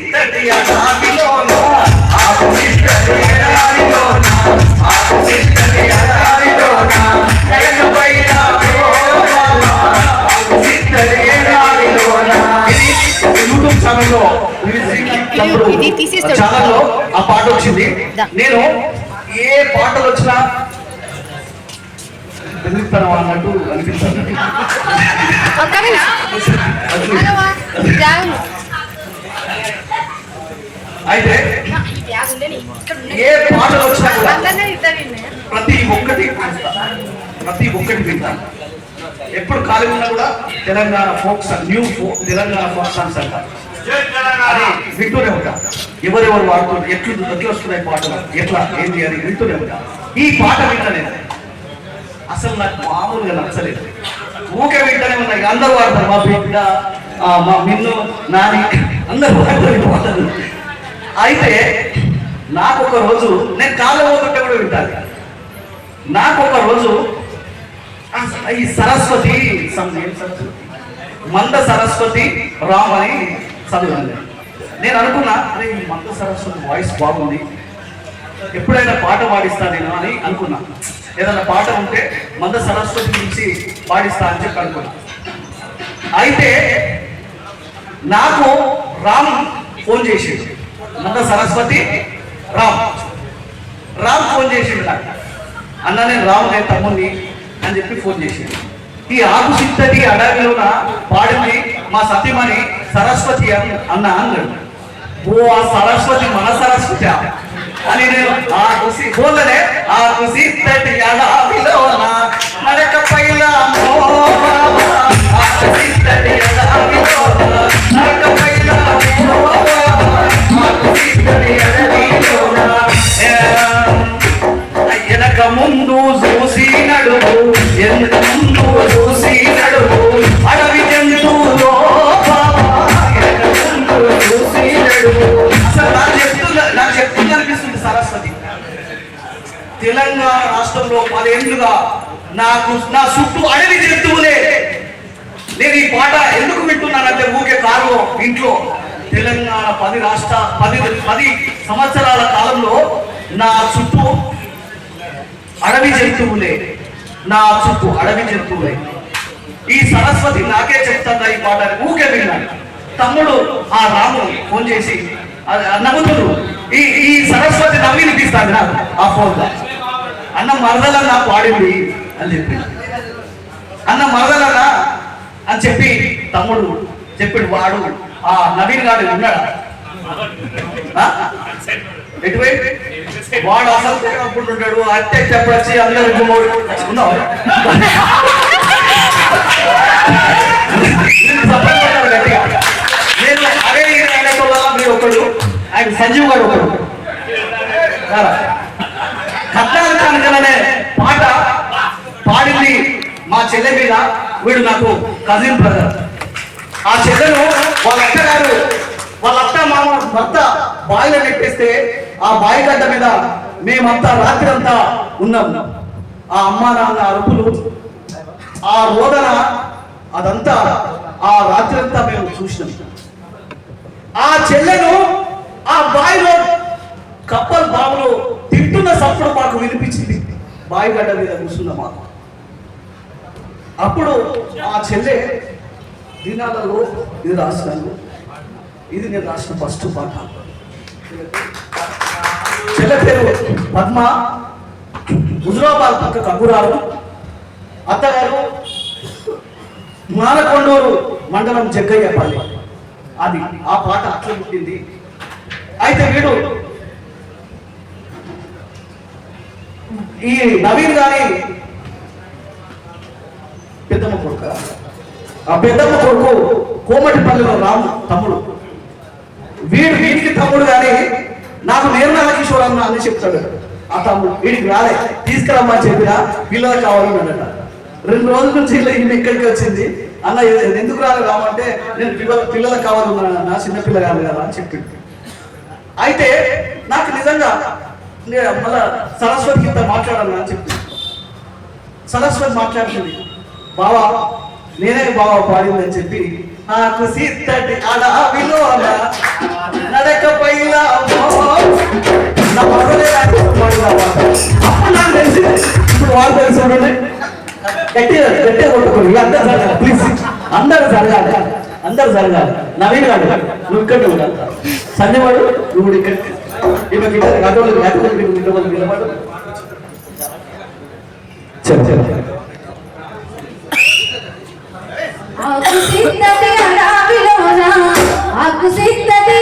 సిద్ధటి ఎడారిలోన ఇది యూట్యూబ్ ఛానల్లో ఆ పాట వచ్చింది. నేను ఏ పాటలు వచ్చినా బెదిరిస్తాను అన్నట్టు అనిపిస్తుంది. అయితే ఏ పాటలు వచ్చినా కూడా ప్రతి ఒక్కటి ప్రతి ఒక్కటి వింటాను. ఎప్పుడు ఖాళీ ఉన్నా కూడా Telangana folk song new folk Telangana folk songs అంటారు. అది వింటూనే ఉంటా. ఎవరెవరు వాడుతున్నారు ఎట్లు ఎట్లా వస్తున్నాయి పాటలు ఎట్లా ఏంటి అని వింటూనే ఉంటా. ఈ పాట వింటా నేను అసలు నాకు మామూలుగా నచ్చలేదు. ఊకే వింటూనే ఉన్నాయి అందరూ వాడతారు మా బిడ్డ మా మిన్ను నాని అందరూ వాడతారు పాటలు. అయితే నాకు ఒక రోజు నేను కాలం పోతుంటే కూడా వింటాను నాకు ఒక రోజు ఈ సరస్వతి మంద సరస్వతి రామ్ అని చదివాను నేను అనుకున్నా అరే ఈ మంద సరస్వతి వాయిస్ బాగుంది. ఎప్పుడైనా పాట పాడిస్తా నేను అని అనుకున్నా. ఏదైనా పాట ఉంటే మంద సరస్వతి నుంచి పాడిస్తా అని చెప్పి అనుకున్నా. అయితే నాకు రామ్ ఫోన్ చేసేది మంద సరస్వతి రామ్. రామ్ ఫోన్ చేసిండు నాకు. అన్న నేను రాము నేను తమ్ముని అని చెప్పి ఫోన్ చేసిండు. ఈ ఆకు సిద్ధటి అడవిలోన పాడింది మా సత్యమని సరస్వతి అని అన్న అన్నాడు. ఓ ఆ సరస్వతి మన సరస్వతి అని నేను ఆ కుసి ఫోన్లనే ఆ కుసి తటి సంవత్సరంలో పదేళ్ళుగా నాకు నా చుట్టూ అడవి జంతువులే నేను ఈ పాట ఎందుకు వింటున్నానంటే ఊకే కారులో ఇంట్లో తెలంగాణ పది రాష్ట్ర పది పది సంవత్సరాల కాలంలో నా చుట్టూ అడవి జంతువులే నా చుట్టూ అడవి జంతువులే ఈ సరస్వతి నాకే చెప్తుందా ఈ పాట ఊకే విన్నాను తమ్ముడు ఆ రాము ఫోన్ చేసి నవ్వుతుడు ఈ ఈ సరస్వతి నవ్వి వినిపిస్తాను నాకు. ఆ ఫోన్ అన్న మరదలన్నా పాడింది అని చెప్పి. అన్న మరదలన్నా అని చెప్పి తమ్ముడు చెప్పాడు వాడు ఆ నవీన్ గాడు ఉన్నాడా ఎటువైపు? వాడు అసలు అప్పుడు ఉంటాడు అత్తే చెప్పచ్చి అందరు గుమ్మడు ఉన్నావా? నేను అదే ఈయన ఒకడు ఆయన సంజీవ్ గారు ఒకడు రారా. కట్నాలు కనుకనే పాట పాడింది మా చెల్లె మీద వీడు నాకు కజిన్ బ్రదర్ ఆ చెల్లెను వాళ్ళ అత్తగారు వాళ్ళ అత్త మామ భర్త బాయిలో నెట్టేస్తే ఆ బాయి గడ్డ మీద మేమంతా రాత్రి అంతా ఉన్నాం. ఆ అమ్మ నాన్న అరుపులు ఆ రోదన అదంతా ఆ రాత్రి అంతా మేము చూసినాం. ఆ చెల్లెను ఆ బాయిలో కప్పల్ బావులో తింటున్న సప్పుడు మాకు వినిపించింది. బాయి గడ్డ మీద కూర్చున్న మాకు. అప్పుడు ఆ చెల్లె దినాలలో ఇది రాసినాను. ఇది నేను రాసిన ఫస్ట్ పాట చెల్లె పేరు పద్మ. హుజురాబాద్ పక్క కగ్గురారు అత్తగారు మానకొండూరు మండలం జగ్గయ్యపల్లి. అది ఆ పాట అట్లా పుట్టింది. అయితే వీడు ఈ నవీన్ గారి పెద్దమ్మ కొడుక ఆ పెద్దమ్మ కొడుకు కోమటిపల్లిలో రాము తమ్ముడు. వీడు వీడికి తమ్ముడు కానీ నాకు నిర్మల కిషోర్ అన్న అని చెప్తాడు. ఆ తమ్ముడు వీడికి రాలే తీసుకురమ్మని చెప్పినా పిల్లలు కావాలని అన్నట రెండు రోజుల నుంచి ఇల్లు ఈమె ఇక్కడికి వచ్చింది. అన్న ఎందుకు రాలే రామంటే నేను పిల్లల పిల్లలకు కావాలన్నా చిన్న పిల్ల కాదు కదా అని చెప్పింది అయితే నాకు నిజంగా మళ్ళా సరస్వతి ఇంత మాట్లాడాలని అని చెప్పింది సరస్వతి మాట్లాడుతుంది. బావా నేనే బావా పాడిందని చెప్పి నాకు సిద్ధటి అడవిలోన నడక పైలా నా ఇప్పుడు వాళ్ళు తెలిసి గట్టిగా గట్టిగా కొట్టుకోండి. అందరు జరగాలి ప్లీజ్ అందరు జరగాలి అందరు జరగాలి. నవీన్ గారు నువ్వు ఇక్కడ ఉండాలి సంజయ్ వాడు నువ్వు ఇక్కడ ఇవ్వకి ఇక్కడ అటోళ్ళు నిలబడు చెప్పు చెప్పు. ఆకు సిద్ధతి అడావిలోన? ఆకు సిద్ధతి